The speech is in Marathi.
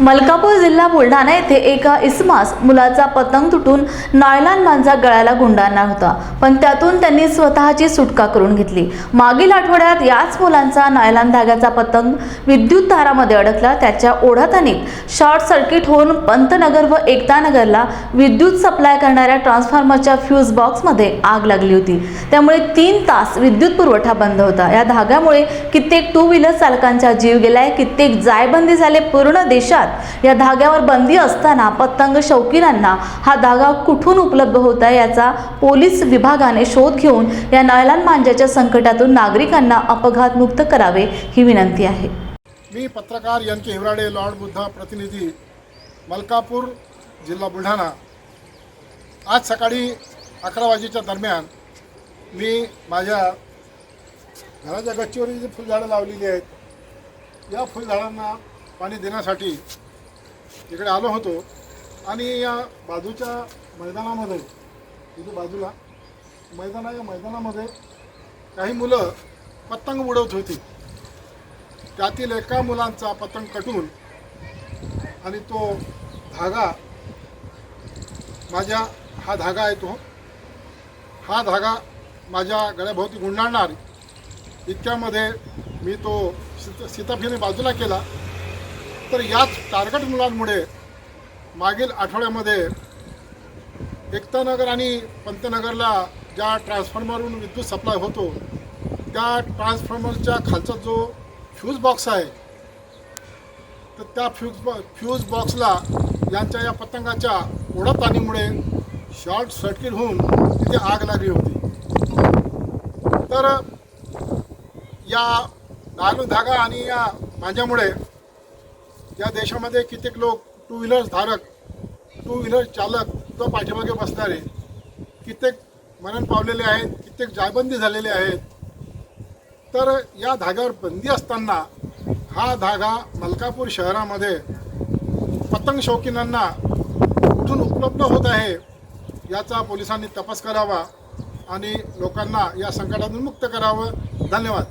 मलकापूर जिल्हा बुलढाणा येथे एका इसमास मुलाचा पतंग तुटून नायलान मांजा गळ्याला गुंडाळणार होता. पण त्यातून त्यांनी स्वतःची सुटका करून घेतली. मागील आठवड्यात याच मुलांचा नायलान धाग्याचा पतंग विद्युत तारामध्ये अडकला. त्याच्या ओढ्यात अनेक शॉर्ट सर्किट होऊन पंतनगर व एकतानगरला विद्युत सप्लाय करणाऱ्या ट्रान्सफॉर्मरच्या फ्यूज बॉक्समध्ये आग लागली होती. त्यामुळे तीन तास विद्युत पुरवठा बंद होता. या धाग्यामुळे कित्येक टू व्हीलर चालकांचा जीव गेलाय. कित्येक जायबंदी झाले पूर्ण देशात. या धाग्यावर बंदी असताना पतंग शौकीनांना हा धागा कुठून उपलब्ध होत आहे याचा पोलीस विभागाने शोध घेऊन या नायलान मांजाच्या संकटातून नागरिकांना अपघातमुक्त करावे ही विनंती आहे. मी पत्रकार N K Hiwrade Lord Buddha प्रतिनिधी मलकापूर जिल्हा बुलढाणा. आज सकाळी अकरा वाजेच्या दरम्यान मी माझ्या घराच्या गच्चीवर जी फुलझाडं लावलेली आहेत या फुलझाडांना पाणी देण्यासाठी इकडे आलो होतो. आणि या बाजूच्या मैदानामध्ये इथे बाजूला मैदान आहे या मैदानामध्ये काही मुलं पतंग उडवत होती. त्यातील एका मुलांचा पतंग कटून आणि तो धागा माझ्या हा धागा आहे तो. हा धागा माझ्या गळ्याभोवती गुंडाळणार इतक्यामध्ये मी तो सीत सीताफीने बाजूला केला. तर याच टार्गेट मुलांमुळे मागील आठवड्यामध्ये एकतानगर आणि पंतनगरला ज्या ट्रान्सफॉर्मरवरून विद्युत सप्लाय होतो त्या ट्रान्सफॉर्मरच्या खालचा जो फ्यूज बॉक्स आहे तर त्या फ्यूज बॉ फ्यूज बॉक्सला यांच्या या पतंगाच्या ओढाताणीमुळे शॉर्ट सर्किट होऊन तिथे आग लागली होती. तर या नालू धागा आणि या माझ्यामुळे या देशामध्ये कित्येक लोक टू व्हीलर धारक टू व्हीलर चालक तो पाठीमागे बसणारे. कित्येक मरण पावलेले आहेत कित्येक जायबंदी झालेले आहेत. तर या धाग्यावर बंदी असताना हा धागा मलकापूर शहरामध्ये पतंग शौकीनांना कुठून उपलब्ध होत आहे याचा पोलिसांनी तपास करावा आणि लोकांना या संकटातून मुक्त करावं. धन्यवाद.